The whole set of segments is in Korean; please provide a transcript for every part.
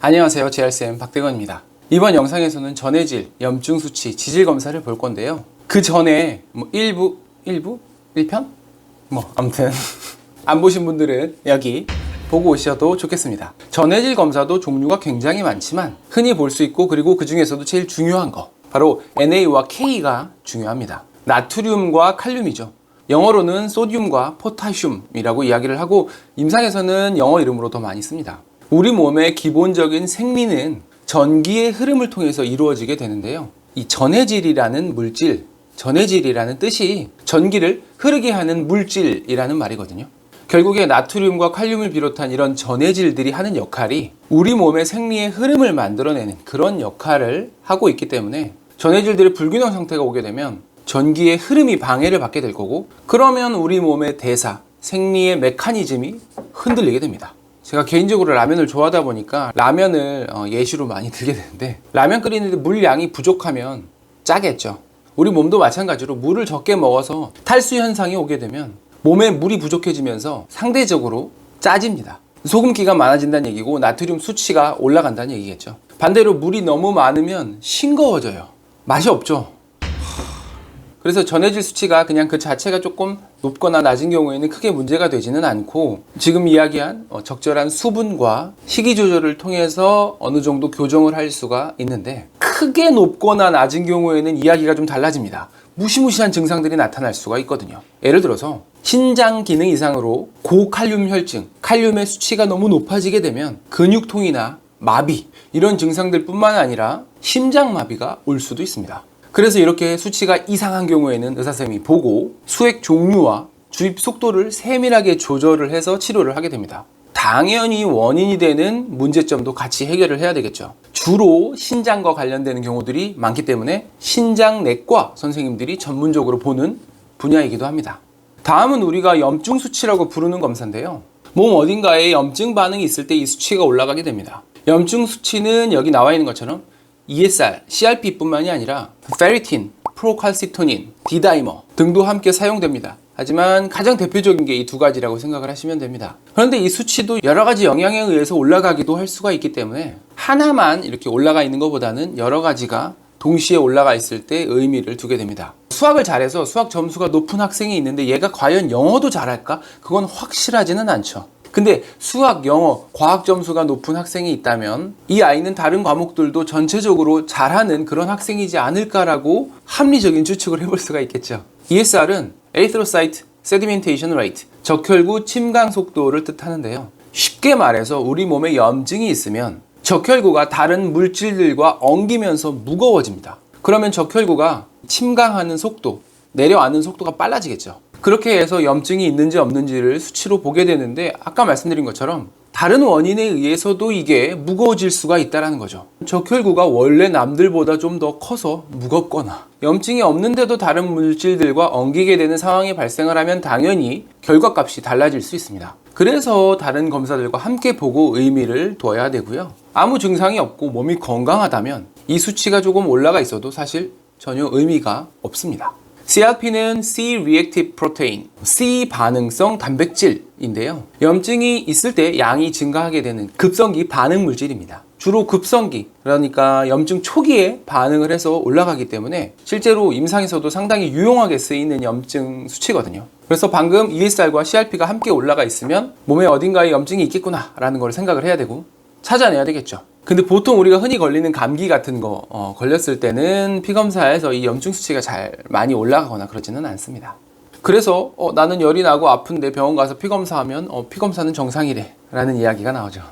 안녕하세요. JRCM 박대건입니다. 이번 영상에서는 전해질, 염증 수치, 지질 검사를 볼 건데요. 그 전에 뭐 일부, 일부? 1편? 뭐 아무튼 안 보신 분들은 여기 보고 오셔도 좋겠습니다. 전해질 검사도 종류가 굉장히 많지만 흔히 볼 수 있고 그리고 그 중에서도 제일 중요한 거 바로 NA와 K가 중요합니다. 나트륨과 칼륨이죠. 영어로는 소듐과 포타슘이라고 이야기를 하고 임상에서는 영어 이름으로 더 많이 씁니다. 우리 몸의 기본적인 생리는 전기의 흐름을 통해서 이루어지게 되는데요. 이 전해질이라는 물질, 전해질이라는 뜻이 전기를 흐르게 하는 물질이라는 말이거든요. 결국에 나트륨과 칼륨을 비롯한 이런 전해질들이 하는 역할이 우리 몸의 생리의 흐름을 만들어내는 그런 역할을 하고 있기 때문에 전해질들의 불균형 상태가 오게 되면 전기의 흐름이 방해를 받게 될 거고 그러면 우리 몸의 대사, 생리의 메커니즘이 흔들리게 됩니다. 제가 개인적으로 라면을 좋아하다 보니까 라면을 어, 예시로 많이 들게 되는데 라면 끓이는데 물 양이 부족하면 짜겠죠. 우리 몸도 마찬가지로 물을 적게 먹어서 탈수 현상이 오게 되면 몸에 물이 부족해지면서 상대적으로 짜집니다. 소금기가 많아진다는 얘기고 나트륨 수치가 올라간다는 얘기겠죠. 반대로 물이 너무 많으면 싱거워져요. 맛이 없죠. 그래서 전해질 수치가 그냥 그 자체가 조금 높거나 낮은 경우에는 크게 문제가 되지는 않고 지금 이야기한 어, 적절한 수분과 식이 조절을 통해서 어느 정도 교정을 할 수가 있는데 크게 높거나 낮은 경우에는 이야기가 좀 달라집니다. 무시무시한 증상들이 나타날 수가 있거든요. 예를 들어서 신장 기능 이상으로 고칼륨 혈증, 칼륨의 수치가 너무 높아지게 되면 근육통이나 마비 이런 증상들뿐만 아니라 심장 마비가 올 수도 있습니다. 그래서 이렇게 수치가 이상한 경우에는 의사선생님이 보고 수액 종류와 주입 속도를 세밀하게 조절을 해서 치료를 하게 됩니다. 당연히 원인이 되는 문제점도 같이 해결을 해야 되겠죠. 주로 신장과 관련되는 경우들이 많기 때문에 신장내과 선생님들이 전문적으로 보는 분야이기도 합니다. 다음은 우리가 염증 수치라고 부르는 검사인데요. 몸 어딘가에 염증 반응이 있을 때 이 수치가 올라가게 됩니다. 염증 수치는 여기 나와 있는 것처럼 ESR, CRP뿐만이 아니라 페리틴, 프로칼시토닌, 디다이머 등도 함께 사용됩니다. 하지만 가장 대표적인 게 이 두 가지라고 생각을 하시면 됩니다. 그런데 이 수치도 여러 가지 영향에 의해서 올라가기도 할 수가 있기 때문에 하나만 이렇게 올라가 있는 것보다는 여러 가지가 동시에 올라가 있을 때 의미를 두게 됩니다. 수학을 잘해서 수학 점수가 높은 학생이 있는데 얘가 과연 영어도 잘할까? 그건 확실하지는 않죠. 근데 수학, 영어, 과학 점수가 높은 학생이 있다면 이 아이는 다른 과목들도 전체적으로 잘하는 그런 학생이지 않을까라고 합리적인 추측을 해볼 수가 있겠죠. ESR은 Erythrocyte Sedimentation Rate, 적혈구 침강 속도를 뜻하는데요. 쉽게 말해서 우리 몸에 염증이 있으면 적혈구가 다른 물질들과 엉기면서 무거워집니다. 그러면 적혈구가 침강하는 속도, 내려앉는 속도가 빨라지겠죠. 그렇게 해서 염증이 있는지 없는지를 수치로 보게 되는데 아까 말씀드린 것처럼 다른 원인에 의해서도 이게 무거워질 수가 있다는 거죠. 적혈구가 원래 남들보다 좀 더 커서 무겁거나 염증이 없는데도 다른 물질들과 엉기게 되는 상황이 발생을 하면 당연히 결과값이 달라질 수 있습니다. 그래서 다른 검사들과 함께 보고 의미를 둬야 되고요. 아무 증상이 없고 몸이 건강하다면 이 수치가 조금 올라가 있어도 사실 전혀 의미가 없습니다. CRP는 C-reactive protein, C 반응성 단백질인데요. 염증이 있을 때 양이 증가하게 되는 급성기 반응 물질입니다. 주로 급성기, 그러니까 염증 초기에 반응을 해서 올라가기 때문에 실제로 임상에서도 상당히 유용하게 쓰이는 염증 수치거든요. 그래서 방금 ESR과 CRP가 함께 올라가 있으면 몸에 어딘가에 염증이 있겠구나 라는 걸 생각을 해야 되고 찾아내야 되겠죠. 근데 보통 우리가 흔히 걸리는 감기 같은 거 어, 걸렸을 때는 피검사에서 이 염증 수치가 잘 많이 올라가거나 그러지는 않습니다. 그래서 어, 나는 열이 나고 아픈데 병원 가서 피검사하면 어, 피검사는 정상이래 라는 이야기가 나오죠.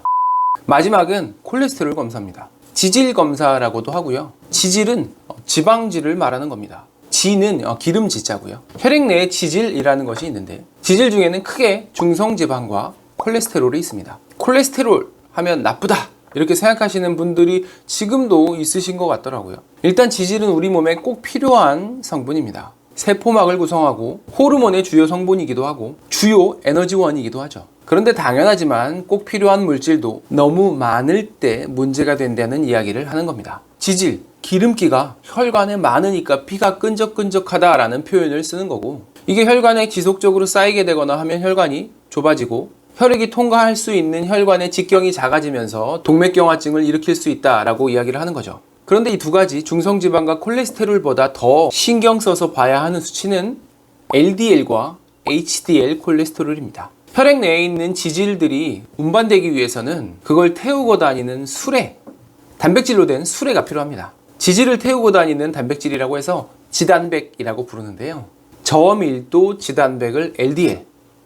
마지막은 콜레스테롤 검사입니다. 지질 검사라고도 하고요. 지질은 어, 지방질을 말하는 겁니다. 지는 어, 기름 지자고요. 혈액 내에 지질이라는 것이 있는데 지질 중에는 크게 중성지방과 콜레스테롤이 있습니다. 콜레스테롤 하면 나쁘다 이렇게 생각하시는 분들이 지금도 있으신 것 같더라고요. 일단 지질은 우리 몸에 꼭 필요한 성분입니다. 세포막을 구성하고 호르몬의 주요 성분이기도 하고 주요 에너지원이기도 하죠. 그런데 당연하지만 꼭 필요한 물질도 너무 많을 때 문제가 된다는 이야기를 하는 겁니다. 지질, 기름기가 혈관에 많으니까 피가 끈적끈적하다라는 표현을 쓰는 거고 이게 혈관에 지속적으로 쌓이게 되거나 하면 혈관이 좁아지고 혈액이 통과할 수 있는 혈관의 직경이 작아지면서 동맥경화증을 일으킬 수 있다라고 이야기를 하는 거죠. 그런데 이 두 가지 중성지방과 콜레스테롤보다 더 신경 써서 봐야 하는 수치는 LDL과 HDL 콜레스테롤입니다. 혈액 내에 있는 지질들이 운반되기 위해서는 그걸 태우고 다니는 수레, 단백질로 된 수레가 필요합니다. 지질을 태우고 다니는 단백질이라고 해서 지단백이라고 부르는데요. 저밀도 지단백을 LDL,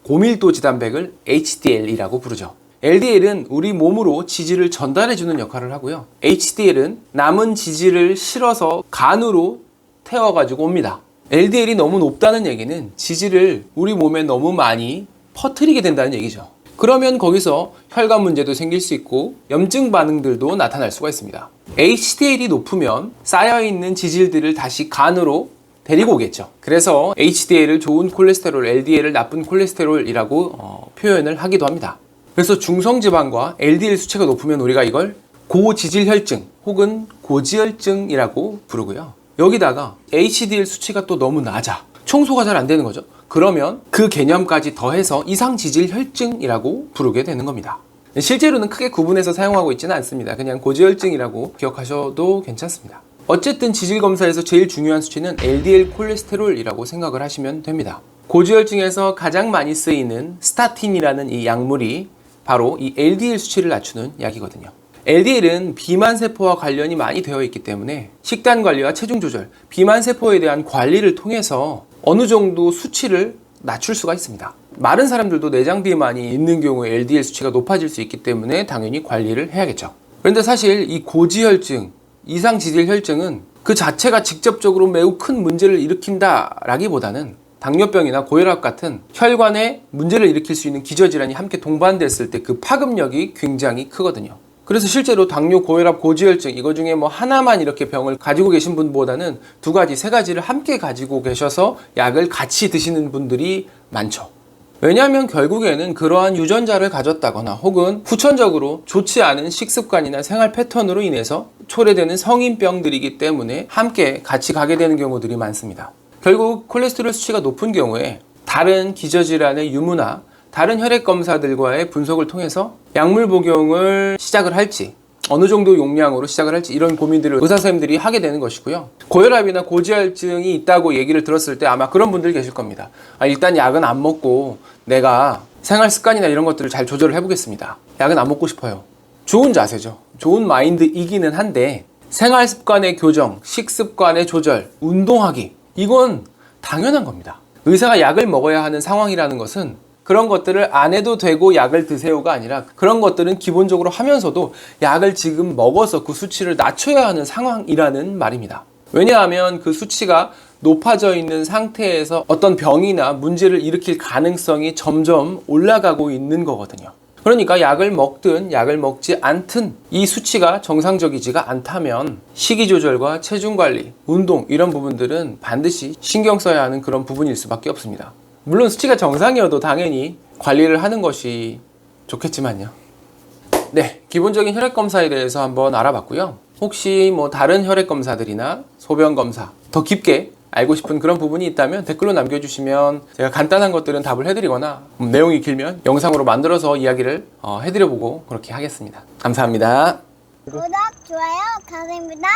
고밀도 지단백을 HDL이라고 부르죠. LDL은 우리 몸으로 지질을 전달해주는 역할을 하고요. HDL은 남은 지질을 실어서 간으로 태워가지고 옵니다. LDL이 너무 높다는 얘기는 지질을 우리 몸에 너무 많이 퍼뜨리게 된다는 얘기죠. 그러면 거기서 혈관 문제도 생길 수 있고 염증 반응들도 나타날 수가 있습니다. HDL이 높으면 쌓여있는 지질들을 다시 간으로 데리고 오겠죠. 그래서 HDL을 좋은 콜레스테롤, LDL을 나쁜 콜레스테롤이라고 어, 표현을 하기도 합니다. 그래서 중성지방과 LDL 수치가 높으면 우리가 이걸 고지질혈증 혹은 고지혈증이라고 부르고요. 여기다가 HDL 수치가 또 너무 낮아. 청소가 잘 안 되는 거죠. 그러면 그 개념까지 더해서 이상지질혈증이라고 부르게 되는 겁니다. 실제로는 크게 구분해서 사용하고 있지는 않습니다. 그냥 고지혈증이라고 기억하셔도 괜찮습니다. 어쨌든 지질 검사에서 제일 중요한 수치는 LDL 콜레스테롤이라고 생각을 하시면 됩니다. 고지혈증에서 가장 많이 쓰이는 스타틴이라는 이 약물이 바로 이 LDL 수치를 낮추는 약이거든요. LDL은 비만 세포와 관련이 많이 되어 있기 때문에 식단 관리와 체중 조절, 비만 세포에 대한 관리를 통해서 어느 정도 수치를 낮출 수가 있습니다. 마른 사람들도 내장 비만이 있는 경우에 LDL 수치가 높아질 수 있기 때문에 당연히 관리를 해야겠죠. 그런데 사실 이 고지혈증, 이상 지질 혈증은 그 자체가 직접적으로 매우 큰 문제를 일으킨다라기보다는 당뇨병이나 고혈압 같은 혈관에 문제를 일으킬 수 있는 기저질환이 함께 동반됐을 때 그 파급력이 굉장히 크거든요. 그래서 실제로 당뇨, 고혈압, 고지혈증 이거 중에 뭐 하나만 이렇게 병을 가지고 계신 분보다는 두 가지, 세 가지를 함께 가지고 계셔서 약을 같이 드시는 분들이 많죠. 왜냐하면 결국에는 그러한 유전자를 가졌다거나 혹은 후천적으로 좋지 않은 식습관이나 생활 패턴으로 인해서 초래되는 성인병들이기 때문에 함께 같이 가게 되는 경우들이 많습니다. 결국 콜레스테롤 수치가 높은 경우에 다른 기저질환의 유무나 다른 혈액 검사들과의 분석을 통해서 약물 복용을 시작을 할지 어느 정도 용량으로 시작을 할지 이런 고민들을 의사 선생님들이 하게 되는 것이고요. 고혈압이나 고지혈증이 있다고 얘기를 들었을 때 아마 그런 분들 계실 겁니다. 아, 일단 약은 안 먹고 내가 생활 습관이나 이런 것들을 잘 조절을 해보겠습니다. 약은 안 먹고 싶어요. 좋은 자세죠. 좋은 마인드이기는 한데 생활 습관의 교정, 식습관의 조절, 운동하기 이건 당연한 겁니다. 의사가 약을 먹어야 하는 상황이라는 것은 그런 것들을 안 해도 되고 약을 드세요가 아니라 그런 것들은 기본적으로 하면서도 약을 지금 먹어서 그 수치를 낮춰야 하는 상황이라는 말입니다. 왜냐하면 그 수치가 높아져 있는 상태에서 어떤 병이나 문제를 일으킬 가능성이 점점 올라가고 있는 거거든요. 그러니까 약을 먹든 약을 먹지 않든 이 수치가 정상적이지가 않다면 식이 조절과 체중 관리, 운동 이런 부분들은 반드시 신경 써야 하는 그런 부분일 수밖에 없습니다. 물론 수치가 정상이어도 당연히 관리를 하는 것이 좋겠지만요. 네, 기본적인 혈액 검사에 대해서 한번 알아봤고요. 혹시 뭐 다른 혈액 검사들이나 소변 검사 더 깊게 알고 싶은 그런 부분이 있다면 댓글로 남겨주시면 제가 간단한 것들은 답을 해드리거나 음, 내용이 길면 영상으로 만들어서 이야기를 어, 해드려보고 그렇게 하겠습니다. 감사합니다. 구독, 좋아요, 감사합니다.